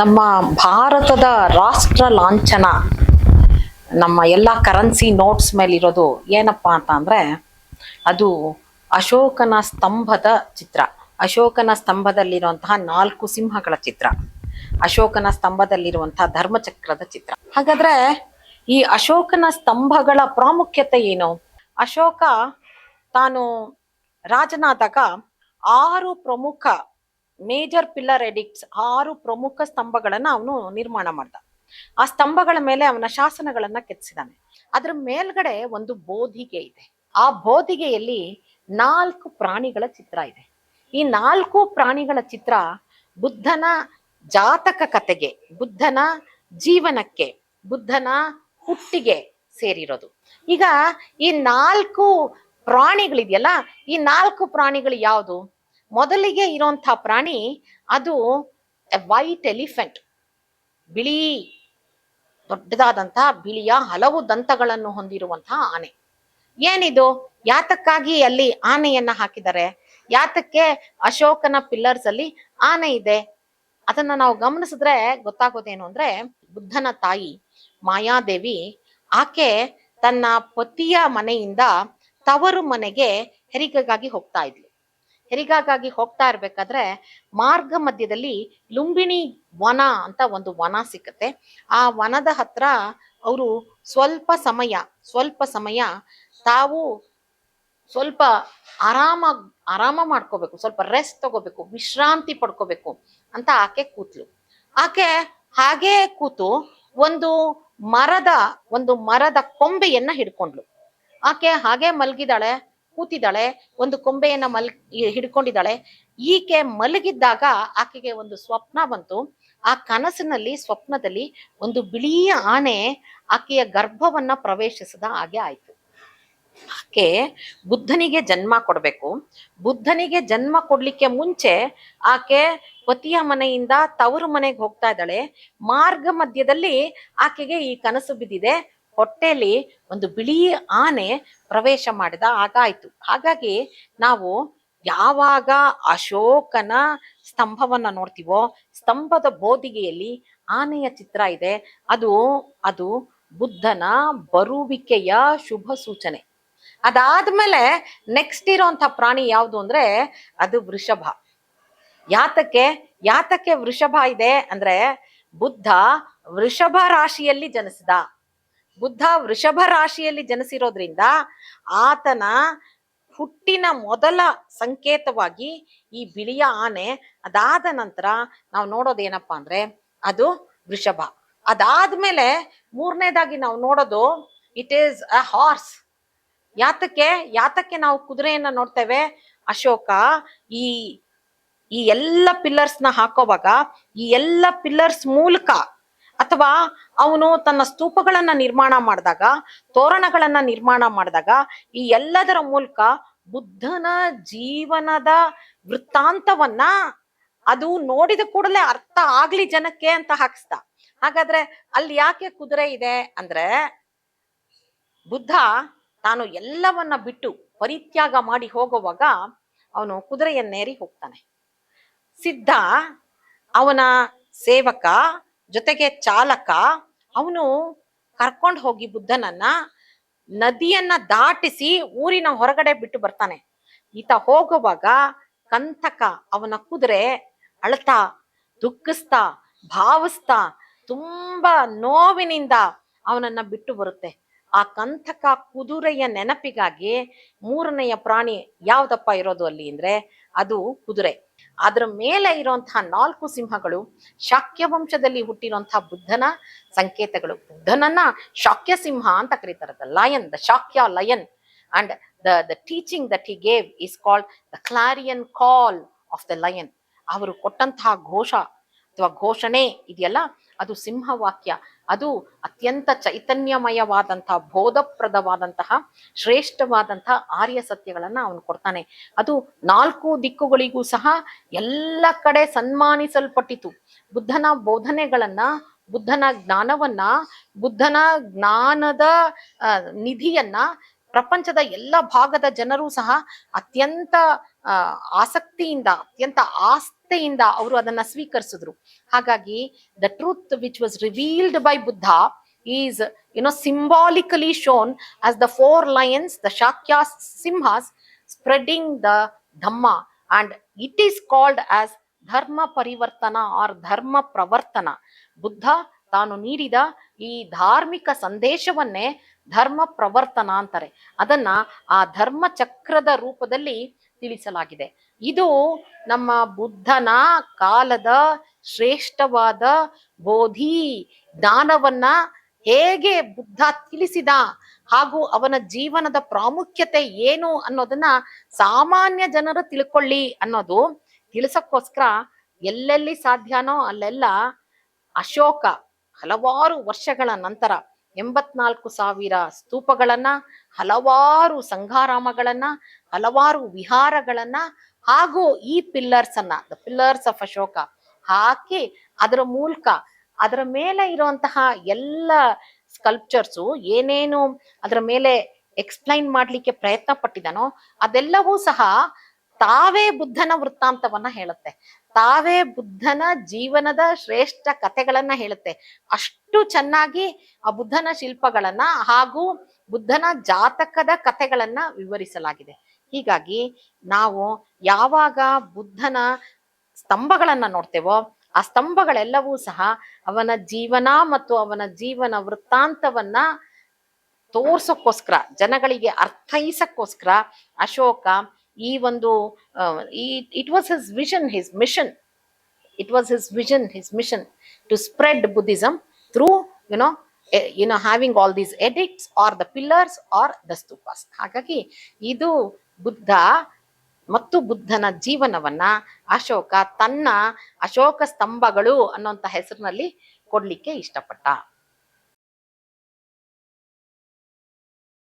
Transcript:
ನಮ್ಮ ಭಾರತದ ರಾಷ್ಟ್ರ ಲಾಂಛನ, ನಮ್ಮ ಎಲ್ಲ ಕರೆನ್ಸಿ ನೋಟ್ಸ್ ಮೇಲೆ ಇರೋದು ಏನಪ್ಪ ಅಂತ ಅಂದ್ರೆ ಅದು ಅಶೋಕನ ಸ್ತಂಭದ ಚಿತ್ರ. ಅಶೋಕನ ಸ್ತಂಭದಲ್ಲಿರುವಂತಹ ನಾಲ್ಕು ಸಿಂಹಗಳ ಚಿತ್ರ. ಅಶೋಕನ ಸ್ತಂಭದಲ್ಲಿರುವಂತಹ ಧರ್ಮಚಕ್ರದ ಚಿತ್ರ. ಹಾಗಾದ್ರೆ ಈ ಅಶೋಕನ ಸ್ತಂಭಗಳ ಪ್ರಾಮುಖ್ಯತೆ ಏನು? ಅಶೋಕ ತಾನು ರಾಜನಾದಾಗ ಆರು ಪ್ರಮುಖ ಮೇಜರ್ ಪಿಲ್ಲರ್ ಎಡಿಕ್ಟ್ಸ್ ಆರು ಪ್ರಮುಖ ಸ್ತಂಭಗಳನ್ನ ಅವನು ನಿರ್ಮಾಣ ಮಾಡ್ದ. ಆ ಸ್ತಂಭಗಳ ಮೇಲೆ ಅವನ ಶಾಸನಗಳನ್ನ ಕೆತ್ತಿಸಿದಾನೆ. ಅದ್ರ ಮೇಲ್ಗಡೆ ಒಂದು ಬೋಧಿಗೆ ಇದೆ. ಆ ಬೋಧಿಗೆಯಲ್ಲಿ ನಾಲ್ಕು ಪ್ರಾಣಿಗಳ ಚಿತ್ರ ಇದೆ. ಈ ನಾಲ್ಕು ಪ್ರಾಣಿಗಳ ಚಿತ್ರ ಬುದ್ಧನ ಜಾತಕ ಕತೆಗೆ, ಬುದ್ಧನ ಜೀವನಕ್ಕೆ, ಬುದ್ಧನ ಹುಟ್ಟಿಗೆ ಸೇರಿರೋದು. ಈಗ ಈ ನಾಲ್ಕು ಪ್ರಾಣಿಗಳಿದೆಯಲ್ಲ, ಈ ನಾಲ್ಕು ಪ್ರಾಣಿಗಳು ಯಾವುದು? ಮೊದಲಿಗೆ ಇರೋಂಥ ಪ್ರಾಣಿ ಅದು ವೈಟ್ ಎಲಿಫೆಂಟ್ ಬಿಳಿ, ದೊಡ್ಡದಾದಂತಹ ಬಿಳಿಯ ಹಲವು ದಂತಗಳನ್ನು ಹೊಂದಿರುವಂತಹ ಆನೆ. ಏನಿದು? ಯಾತಕ್ಕಾಗಿ ಅಲ್ಲಿ ಆನೆಯನ್ನ ಹಾಕಿದ್ದಾರೆ? ಯಾತಕ್ಕೆ ಅಶೋಕನ ಪಿಲ್ಲರ್ಸ್ ಅಲ್ಲಿ ಆನೆ ಇದೆ? ಅದನ್ನ ನಾವು ಗಮನಿಸಿದ್ರೆ ಗೊತ್ತಾಗೋದೇನು ಅಂದ್ರೆ, ಬುದ್ಧನ ತಾಯಿ ಮಾಯಾದೇವಿ ಆಕೆ ತನ್ನ ಪತಿಯ ಮನೆಯಿಂದ ತವರು ಮನೆಗೆ ಹೆರಿಗೆಗಾಗಿ ಹೋಗ್ತಾ ಇದ್ಲು. ಹೆರಿಗೆಗಾಗಿ ಹೋಗ್ತಾ ಇರ್ಬೇಕಾದ್ರೆ ಮಾರ್ಗ ಮಧ್ಯದಲ್ಲಿ ಲುಂಬಿಣಿ ವನ ಅಂತ ಒಂದು ವನ ಸಿಕ್ಕತ್ತೆ. ಆ ವನದ ಹತ್ರ ಅವರು ಸ್ವಲ್ಪ ಸಮಯ ಸ್ವಲ್ಪ ಸಮಯ ತಾವು ಸ್ವಲ್ಪ ಆರಾಮ ಆರಾಮ ಮಾಡ್ಕೋಬೇಕು, ಸ್ವಲ್ಪ ರೆಸ್ಟ್ ತಗೋಬೇಕು, ವಿಶ್ರಾಂತಿ ಪಡ್ಕೋಬೇಕು ಅಂತ ಆಕೆ ಕೂತ್ಲು. ಆಕೆ ಹಾಗೇ ಕೂತು ಒಂದು ಮರದ ಒಂದು ಮರದ ಕೊಂಬೆಯನ್ನ ಹಿಡ್ಕೊಂಡ್ಲು. ಆಕೆ ಹಾಗೆ ಮಲಗಿದಾಳೆ ಕೂತಿದ್ದಾಳೆ, ಒಂದು ಕೊಂಬೆಯನ್ನ ಮಲ್ ಹಿಡ್ಕೊಂಡಿದ್ದಾಳೆ. ಈಕೆ ಮಲಗಿದ್ದಾಗ ಆಕೆಗೆ ಒಂದು ಸ್ವಪ್ನ ಬಂತು. ಆ ಕನಸಿನಲ್ಲಿ, ಸ್ವಪ್ನದಲ್ಲಿ ಒಂದು ಬಿಳಿಯ ಆನೆ ಆಕೆಯ ಗರ್ಭವನ್ನ ಪ್ರವೇಶಿಸದ ಹಾಗೆ ಆಯ್ತು. ಆಕೆ ಬುದ್ಧನಿಗೆ ಜನ್ಮ ಕೊಡ್ಬೇಕು. ಬುದ್ಧನಿಗೆ ಜನ್ಮ ಕೊಡ್ಲಿಕ್ಕೆ ಮುಂಚೆ ಆಕೆ ಪತಿಯ ಮನೆಯಿಂದ ತವರು ಮನೆಗೆ ಹೋಗ್ತಾ ಇದ್ದಾಳೆ. ಮಾರ್ಗ ಮಧ್ಯದಲ್ಲಿ ಆಕೆಗೆ ಈ ಕನಸು ಬಿದ್ದಿದೆ. ಹೊಟ್ಟೆಲಿ ಒಂದು ಬಿಳಿ ಆನೆ ಪ್ರವೇಶ ಮಾಡಿದ ಆಗಾಯ್ತು ಹಾಗಾಗಿ ನಾವು ಯಾವಾಗ ಅಶೋಕನ ಸ್ತಂಭವನ್ನ ನೋಡ್ತೀವೋ, ಸ್ತಂಭದ ಬೋದಿಗೆಯಲ್ಲಿ ಆನೆಯ ಚಿತ್ರ ಇದೆ. ಅದು ಅದು ಬುದ್ಧನ ಬರುವಿಕೆಯ ಶುಭ ಸೂಚನೆ. ಅದಾದ್ಮೇಲೆ ನೆಕ್ಸ್ಟ್ ಇರೋಂಥ ಪ್ರಾಣಿ ಯಾವುದು ಅಂದ್ರೆ, ಅದು ವೃಷಭ. ಯಾತಕ್ಕೆ ಯಾತಕ್ಕೆ ವೃಷಭ ಇದೆ ಅಂದ್ರೆ, ಬುದ್ಧ ವೃಷಭ ರಾಶಿಯಲ್ಲಿ ಜನಿಸಿದ. ಬುದ್ಧ ವೃಷಭ ರಾಶಿಯಲ್ಲಿ ಜನಿಸಿರೋದ್ರಿಂದ ಆತನ ಹುಟ್ಟಿನ ಮೊದಲ ಸಂಕೇತವಾಗಿ ಈ ಬಿಳಿಯ ಆನೆ ಅದಾದ ನಂತರ ನಾವು ನೋಡೋದೇನಪ್ಪ ಅಂದ್ರೆ ಅದು ವೃಷಭ. ಅದಾದ್ಮೇಲೆ ಮೂರನೇದಾಗಿ ನಾವು ನೋಡೋದು ಇಟ್ ಈಸ್ ಅ ಹಾರ್ಸ್ ಯಾತಕ್ಕೆ ಯಾತಕ್ಕೆ ನಾವು ಕುದುರೆಯನ್ನ ನೋಡ್ತೇವೆ? ಅಶೋಕ, ಈ ಈ ಎಲ್ಲ ಪಿಲ್ಲರ್ಸ್ನ ಹಾಕೋವಾಗ ಈ ಎಲ್ಲ ಪಿಲ್ಲರ್ಸ್ ಮೂಲಕ ಅಥವಾ ಅವನು ತನ್ನ ಸ್ತೂಪಗಳನ್ನ ನಿರ್ಮಾಣ ಮಾಡಿದಾಗ, ತೋರಣಗಳನ್ನ ನಿರ್ಮಾಣ ಮಾಡಿದಾಗ, ಈ ಎಲ್ಲದರ ಮೂಲಕ ಬುದ್ಧನ ಜೀವನದ ವೃತ್ತಾಂತವನ್ನ ಅದು ನೋಡಿದ ಕೂಡಲೇ ಅರ್ಥ ಆಗ್ಲಿ ಜನಕ್ಕೆ ಅಂತ ಹಾಕಿಸ್ದ. ಹಾಗಾದ್ರೆ ಅಲ್ಲಿ ಯಾಕೆ ಕುದುರೆ ಇದೆ ಅಂದ್ರೆ, ಬುದ್ಧ ತಾನು ಎಲ್ಲವನ್ನ ಬಿಟ್ಟು ಪರಿತ್ಯಾಗ ಮಾಡಿ ಹೋಗುವಾಗ ಅವನು ಕುದುರೆಯನ್ನೇರಿ ಹೋಗ್ತಾನೆ. ಸಿದ್ಧ ಅವನ ಸೇವಕ ಜೊತೆಗೆ ಚಾಲಕ, ಅವನು ಕರ್ಕೊಂಡು ಹೋಗಿ ಬುದ್ಧನನ್ನ ನದಿಯನ್ನ ದಾಟಿಸಿ ಊರಿನ ಹೊರಗಡೆ ಬಿಟ್ಟು ಬರ್ತಾನೆ. ಈತ ಹೋಗುವಾಗ ಕಂತಕ ಅವನ ಕುದುರೆ ಅಳತಾ, ದುಃಖಿಸ್ತಾ, ಭಾವಿಸ್ತಾ, ತುಂಬಾ ನೋವಿನಿಂದ ಅವನನ್ನ ಬಿಟ್ಟು ಬರುತ್ತೆ. ಆ ಕಂತಕ ಕುದುರೆಯ ನೆನಪಿಗಾಗಿ ಮೂರನೆಯ ಪ್ರಾಣಿ ಯಾವ್ದಪ್ಪ ಇರೋದು ಅಲ್ಲಿ ಅಂದ್ರೆ ಅದು ಕುದುರೆ. ಅದ್ರ ಮೇಲೆ ಇರುವಂತಹ ನಾಲ್ಕು ಸಿಂಹಗಳು ಶಾಕ್ಯ ವಂಶದಲ್ಲಿ ಹುಟ್ಟಿರುವಂತಹ ಬುದ್ಧನ ಸಂಕೇತಗಳು. ಬುದ್ಧನನ್ನ ಶಾಕ್ಯ ಸಿಂಹ ಅಂತ ಕರೀತಾರೆ. The lion the Shakya lion and the the teaching that he gave is called the clarion call of the lion ಅವರು ಕೊಟ್ಟಂತಹ ಘೋಷ ಅಥವಾ ಘೋಷಣೆ ಇದೆಯಲ್ಲ, ಅದು ಸಿಂಹವಾಕ್ಯ. ಅದು ಅತ್ಯಂತ ಚೈತನ್ಯಮಯವಾದಂತಹ, ಬೋಧಪ್ರದವಾದಂತಹ, ಶ್ರೇಷ್ಠವಾದಂತಹ ಆರ್ಯ ಸತ್ಯಗಳನ್ನ ಅವನು ಕೊಡ್ತಾನೆ. ಅದು ನಾಲ್ಕು ದಿಕ್ಕುಗಳಿಗೂ ಸಹ ಎಲ್ಲ ಕಡೆ ಸನ್ಮಾನಿಸಲ್ಪಟ್ಟಿತು. ಬುದ್ಧನ ಬೋಧನೆಗಳನ್ನ, ಬುದ್ಧನ ಜ್ಞಾನವನ್ನ, ಬುದ್ಧನ ಜ್ಞಾನದ ನಿಧಿಯನ್ನ ಪ್ರಪಂಚದ ಎಲ್ಲ ಭಾಗದ ಜನರು ಸಹ ಅತ್ಯಂತ ಆಸಕ್ತಿಯಿಂದ, ಅತ್ಯಂತ ಆಸ್ತಿ ಶ್ರದ್ಧೆಯಿಂದ ಅವರು ಅದನ್ನ ಸ್ವೀಕರಿಸಿದ್ರು. ಹಾಗಾಗಿ the truth which was revealed by Buddha is you know symbolically shown as the four lions the Shakya Simhas spreading the Dhamma and it is called as Dharma Parivartana or ಧರ್ಮ ಪ್ರವರ್ತನ ಬುದ್ಧ ತಾನು ನೀಡಿದ ಈ ಧಾರ್ಮಿಕ ಸಂದೇಶವನ್ನೇ ಧರ್ಮ ಪ್ರವರ್ತನ ಅಂತಾರೆ. ಅದನ್ನ ಆ ಧರ್ಮ ಚಕ್ರದ ರೂಪದಲ್ಲಿ ತಿಳಿಸಲಾಗಿದೆ. ಇದು ನಮ್ಮ ಬುದ್ಧನ ಕಾಲದ ಶ್ರೇಷ್ಠವಾದ ಬೋಧಿ ಜ್ಞಾನವನ್ನ ಹೇಗೆ ಬುದ್ಧ ತಿಳಿಸಿದ ಹಾಗೂ ಅವನ ಜೀವನದ ಪ್ರಾಮುಖ್ಯತೆ ಏನು ಅನ್ನೋದನ್ನ ಸಾಮಾನ್ಯ ಜನರು ತಿಳ್ಕೊಳ್ಳಿ ಅನ್ನೋದು ತಿಳಿಸಕ್ಕೋಸ್ಕರ ಎಲ್ಲೆಲ್ಲಿ ಸಾಧ್ಯನೋ ಅಲ್ಲೆಲ್ಲ ಅಶೋಕ ಹಲವಾರು ವರ್ಷಗಳ ನಂತರ ಎಂಬತ್ನಾಲ್ಕು ಸಾವಿರ ಸ್ತೂಪಗಳನ್ನ, ಹಲವಾರು ಸಂಘಾರಾಮಗಳನ್ನ, ಹಲವಾರು ವಿಹಾರಗಳನ್ನ ಹಾಗೂ ಈ ಪಿಲ್ಲರ್ಸ್ ಅನ್ನ ದ ಪಿಲ್ಲರ್ಸ್ ಆಫ್ ಅಶೋಕ ಹಾಕಿ ಅದರ ಮೂಲಕ ಅದರ ಮೇಲೆ ಇರುವಂತಹ ಎಲ್ಲ ಸ್ಕಲ್ಪ್ಚರ್ಸು ಏನೇನು ಅದರ ಮೇಲೆ ಎಕ್ಸ್ಪ್ಲೈನ್ ಮಾಡ್ಲಿಕ್ಕೆ ಪ್ರಯತ್ನ ಪಟ್ಟಿದನೋ ಅದೆಲ್ಲವೂ ಸಹ ತಾವೇ ಬುದ್ಧನ ವೃತ್ತಾಂತವನ್ನ ಹೇಳುತ್ತೆ. ತಾವೇ ಬುದ್ಧನ ಜೀವನದ ಶ್ರೇಷ್ಠ ಕಥೆಗಳನ್ನ ಹೇಳುತ್ತೆ. ಅಷ್ಟು ಚೆನ್ನಾಗಿ ಆ ಬುದ್ಧನ ಶಿಲ್ಪಗಳನ್ನ ಹಾಗೂ ಬುದ್ಧನ ಜಾತಕದ ಕಥೆಗಳನ್ನ ವಿವರಿಸಲಾಗಿದೆ. ಹೀಗಾಗಿ ನಾವು ಯಾವಾಗ ಬುದ್ಧನ ಸ್ತಂಭಗಳನ್ನ ನೋಡ್ತೇವೋ, ಆ ಸ್ತಂಭಗಳೆಲ್ಲವೂ ಸಹ ಅವನ ಜೀವನ ಮತ್ತು ಅವನ ಜೀವನ ವೃತ್ತಾಂತವನ್ನ ತೋರ್ಸೋಕ್ಕೋಸ್ಕರ, ಜನಗಳಿಗೆ ಅರ್ಥೈಸಕ್ಕೋಸ್ಕರ ಅಶೋಕ ಈ ಒಂದು it was his vision his mission it was his vision his mission to spread Buddhism through you know you know having all these edicts are the pillars are the stupas ಹಾಗಾಗಿ ಇದು ಬುದ್ಧ ಮತ್ತು ಬುದ್ಧನ ಜೀವನವನ್ನ ಅಶೋಕ ತನ್ನ ಅಶೋಕ ಸ್ತಂಭಗಳು ಅನ್ನೋಂಥ ಹೆಸರಿನಲ್ಲಿ ಕೊಡ್ಲಿಕ್ಕೆ ಇಷ್ಟಪಟ್ಟ.